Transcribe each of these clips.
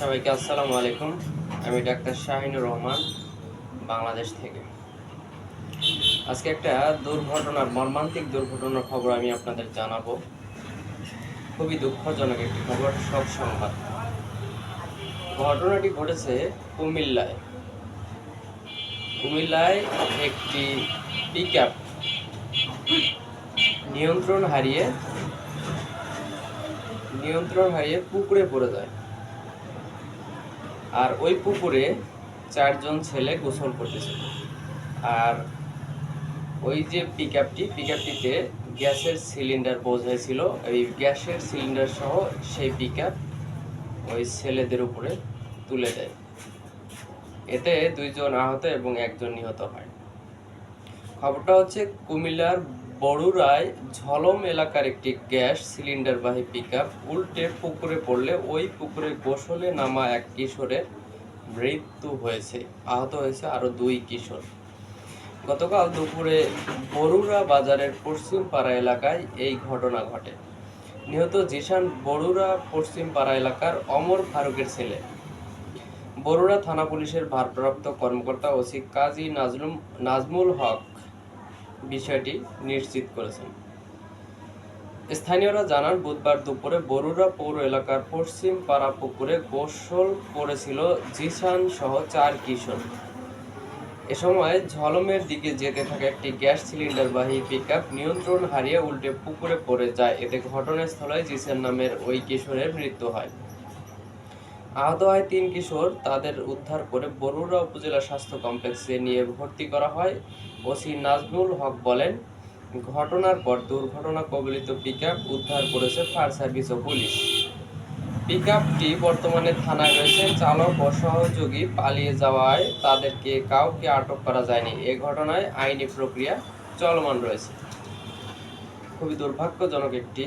সবাইকে আসসালামু আলাইকুম। আমি ডাক্তার শাহিনুর রহমান, বাংলাদেশ থেকে। আজকে একটা দুর্ঘটনার, মর্মান্তিক দুর্ঘটনার খবর আমি আপনাদের জানাব। খুবই দুঃখজনক একটি খবর, সব সংবাদ। ঘটনাটি ঘটেছে কুমিল্লায়। কুমিল্লায় একটি পিক নিয়ন্ত্রণ হারিয়ে নিয়ন্ত্রণ হারিয়ে পুকুরে পড়ে যায়। আর ওই পুকুরে চারজন ছেলে গোসল করতেছিল আর ওই যে পিক আপটি পিক আপটিতে গ্যাসের সিলিন্ডার বোঝাই ছিল এই গ্যাসের সিলিন্ডার সহ সেই পিক ওই ছেলেদের উপরে তুলে দেয়। এতে দুইজন আহত এবং একজন নিহত হয়। খবরটা হচ্ছে কুমিল্লার বড়ুরায় ঝলম এলাকার একটি গ্যাস সিলিন্ডারবাহী পিকআপ উল্টে পুকুরে পড়লে ওই পুকুরে গোসলে নামা এক কিশোরের মৃত্যু হয়েছে। আহত হয়েছে আরও দুই কিশোর। গতকাল দুপুরে বড়ুরা বাজারের পশ্চিম পাড়া এলাকায় এই ঘটনা ঘটে। নিহত জিশান বড়ুরা পশ্চিম পাড়া এলাকার অমর ফারুকের ছেলে। বড়ুরা থানা পুলিশের ভারপ্রাপ্ত কর্মকর্তা ওসি কাজী নাজলুম নাজমুল হক বিষয়টি নিশ্চিত করেছেন। স্থানীয়রা জানান, বুধবার দুপুরে বরুড়া পৌর এলাকার পশ্চিম পাড়া পুকুরে গোসল করেছিল জিসান সহ চার কিশোর। এ সময় ঝলমের দিকে যেতে থাকা একটি গ্যাস সিলিন্ডারবাহী পিকআপ নিয়ন্ত্রণ হারিয়ে উল্টে পুকুরে পড়ে যায়। এতে ঘটনাস্থলে জিসান নামের ওই কিশোরের মৃত্যু হয়। আহত হয় তিন কিশোর। তাদের উদ্ধার করে বরুড়া উপজেলা স্বাস্থ্য কমপ্লেক্সে নিয়ে ভর্তি করা হয়। ওসি নাজমুল হক বলেন, ঘটনার পর দুর্ঘটনা কবলিত পিকআপ উদ্ধার করেছে ফায়ার সার্ভিস ও পুলিশ। পিকআপটি বর্তমানে থানায় রয়েছে। চালক ও সহযোগী পালিয়ে যাওয়ায় তাদেরকে কাউকে আটক করা যায়নি। এ ঘটনায় আইনি প্রক্রিয়া চলমান রয়েছে। খুবই দুর্ভাগ্যজনক একটি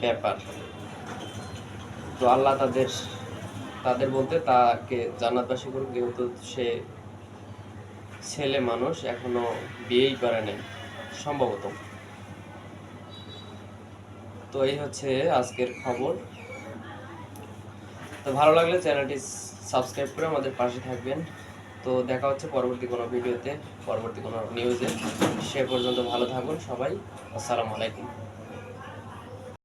ব্যাপার। তো আল্লাহ তাদের তাদের বলতে তাকে জান্নাতবাসী করুক, যেহেতু সে ছেলে মানুষ, এখনও বিয়েই করে নাই, সম্ভবত। তো এই হচ্ছে আজকের খবর। তো ভালো লাগলে চ্যানেলটি সাবস্ক্রাইব করে আমাদের পাশে থাকবেন। তো দেখা হচ্ছে পরবর্তী কোনো ভিডিওতে, পরবর্তী কোনো নিউজে সে পর্যন্ত ভালো থাকুন সবাই। আসসালামু আলাইকুম।